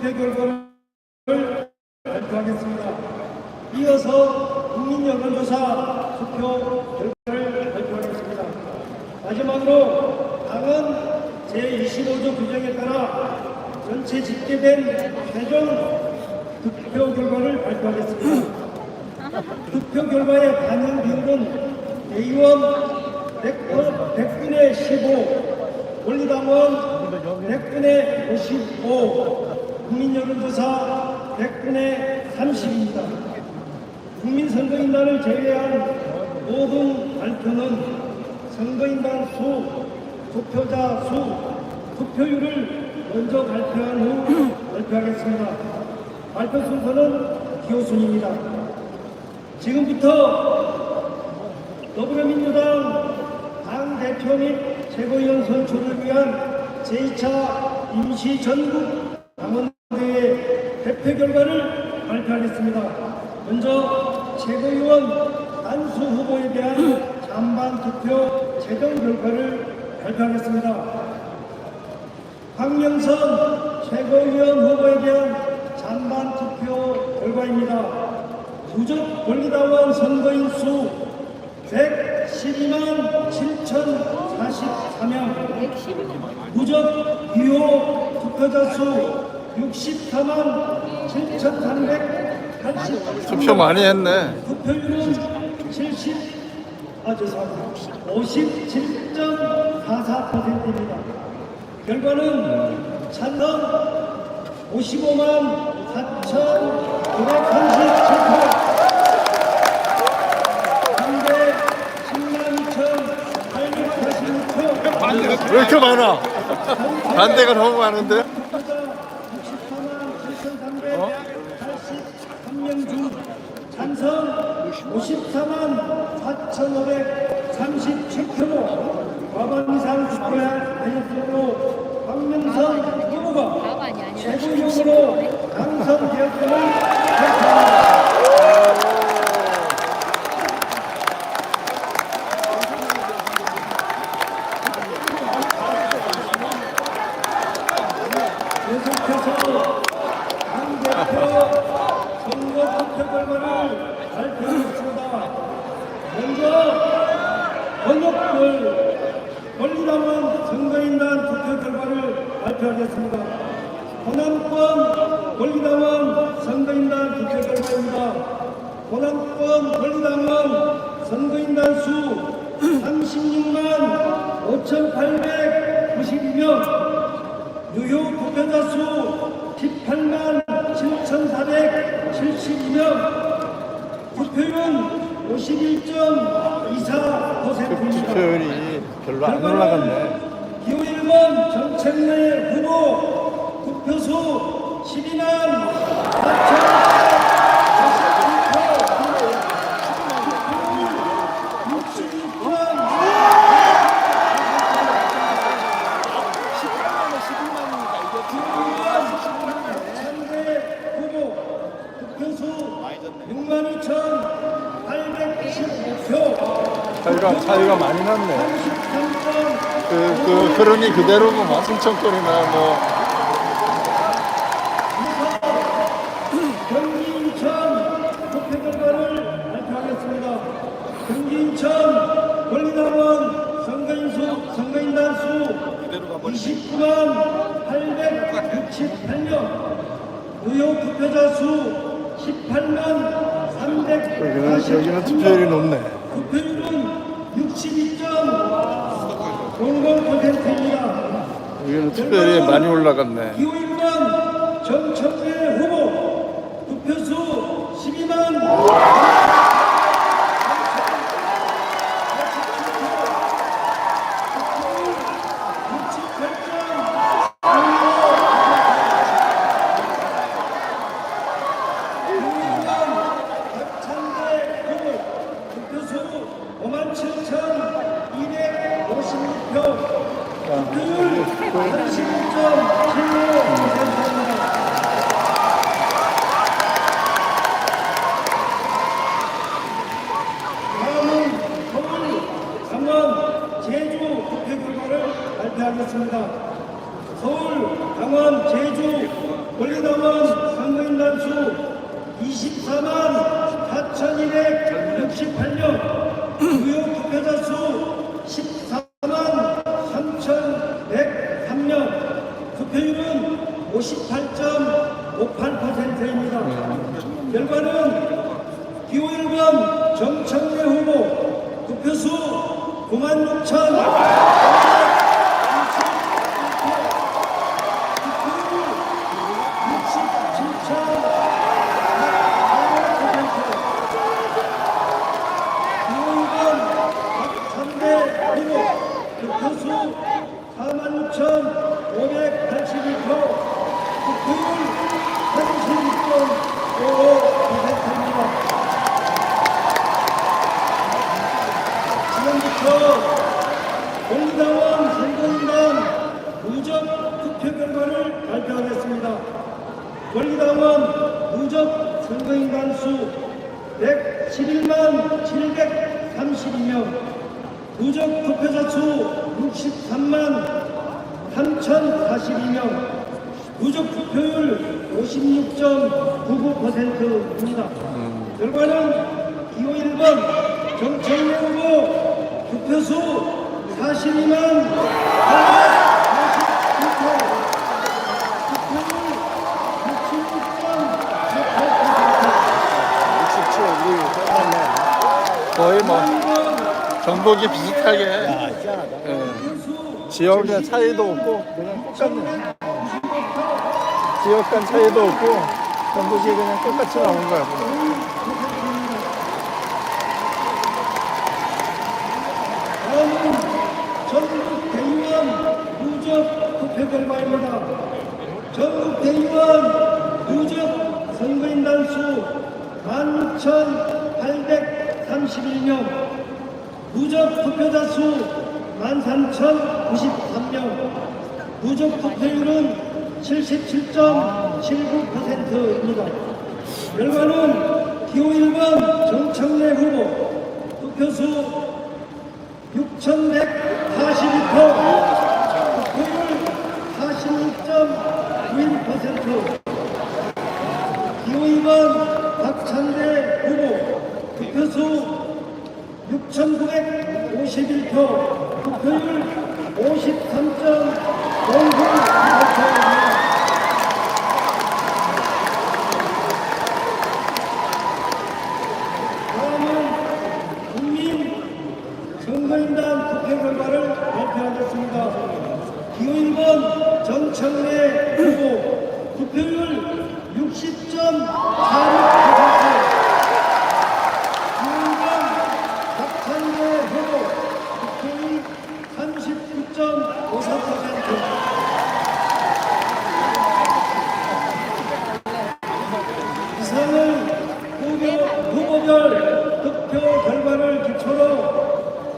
투표 결과를 발표하겠습니다. 이어서 국민 여론조사 투표 결과를 발표하겠습니다. 마지막으로 당은 제25조 규정에 따라 전체 집계된 최종 득표 결과를 발표하겠습니다. 득표 결과의 반영 비율은 100, 100분의 15, 권리당원 100분의 55, 국민 여론조사 100분의 30입니다. 국민선거인단을 제외한 모든 발표는 선거인단 수, 투표자 수, 투표율을 먼저 발표한 후 발표하겠습니다. 발표 순서는 기호순입니다. 지금부터 더불어민주당 당 대표 및 최고위원 선출을 위한 제2차 임시 전국 당원대회 대표 결과를 발표하겠습니다. 먼저 최고위원 단수 후보에 대한 찬반 투표 최종 결과를 발표하겠습니다. 황명선 최고위원 후보에 대한 찬반 투표 결과입니다. 부적 권리당원 선거인 수 112만 7,044명 무적 유효 투표자 수 64만 7,380 투표 많이 했네. 투표율은 70, 아 죄송합니다. 57.44%입니다. 결과는 찬성 55만 4,937표, 반대 10만 2,846표, 왜 이렇게 많아? 반대가 너무 많은데? 투표자 64만 7,383명 중 찬성 54만 4,537표 과반 이상 투표하였으므로 황명선 후보가 과반이 아니라 최고위원으로 당선되었음을 발표합니다. 계속해서 당 대표 선거 투표 결과를 발표하겠습니다. 권리당원 선거인단 투표 결과를 발표하겠습니다. 호남권 권리당원 선거인단 투표 결과입니다. 호남권 권리당원 선거인단 수 36만 5,892명 유효 투표자 수 18만 7,472명 투표율 은 51.24%입니다. 투표율이 별로 안 올라갔네. 기호 1번 정책내 후보 투표수 12만 6,895표 차이가, 차이가 많이 났네. 33점 그, 그, 그러니 그대로구만. 승천권이나 뭐. 경기 인천 투표 결과를 발표하겠습니다. 경기 인천 권리당원 선거인수 선거인단 수 29만 868명 무효 투표자 수 18만 여기는, 343명 여기는 투표율이 높네. 투표율은 62.00%입니다. 여기는 투표율이 많이 올라갔네. 기호 1번 정청래 후보 투표수 12만 5,256표, 31.75%입니다. 발표하겠습니다. 서울, 강원, 제주, 올리다원 선거인단수 24만 4,268명 무효 투표자 수 14만 3,103명, 투표율은 58.58%입니다. 결과는 기호 1번 정청래 후보 투표수 9만 6천 득표수 46,582표, 득표율 36.55%입니다. 지금부터 공당원 선거인단 누적 투표 결과를 발표하겠습니다. 권리당원 누적 선거인단 수 111만 732명, 누적 투표자 수 63만 3,042명, 누적 투표율 56.99%입니다. 결과는 기호 1번 정청래 후보 투표수 42만 852표, 투표율 66.48%. 거의 뭐 전복이 비슷하게 예. 지역 간 차이도 없고 그냥 똑같네 지역 간 차이도 없고 전복이 그냥 똑같이 나온 거야 다음은 전국 대의원 누적 투표 결과입니다. 전국 대의원 누적 선거인단 수 16,831명, 누적 투표자 수 13,093명, 누적 투표율은 77.79%입니다. 결과는 기호 1번 정청래 후보 투표수 6,142표, 득표율 46.91%. 기호 2번 박찬대 후보, 득표수 6,951표, 득표율 53.09%입니다. 다음은 국민 선거인단 투표 결과를 발표하겠습니다. 기호 1번 정청래 후보 투표율 60.46%. 기호 2번 박찬대 후보 투표율 39.54%. 이상은 후보, 후보별 득표 결과를 기초로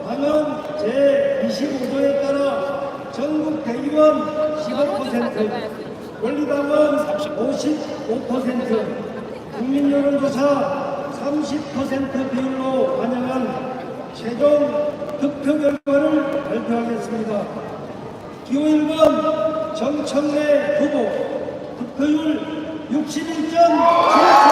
방은 제25조에 따라 전국 대의원 15%, 권리당원 55%, 국민 여론조사 30% 비율로 반영한 최종 득표 결과를 발표하겠습니다. 기호 1번 정청래 후보 득표율 61.7%.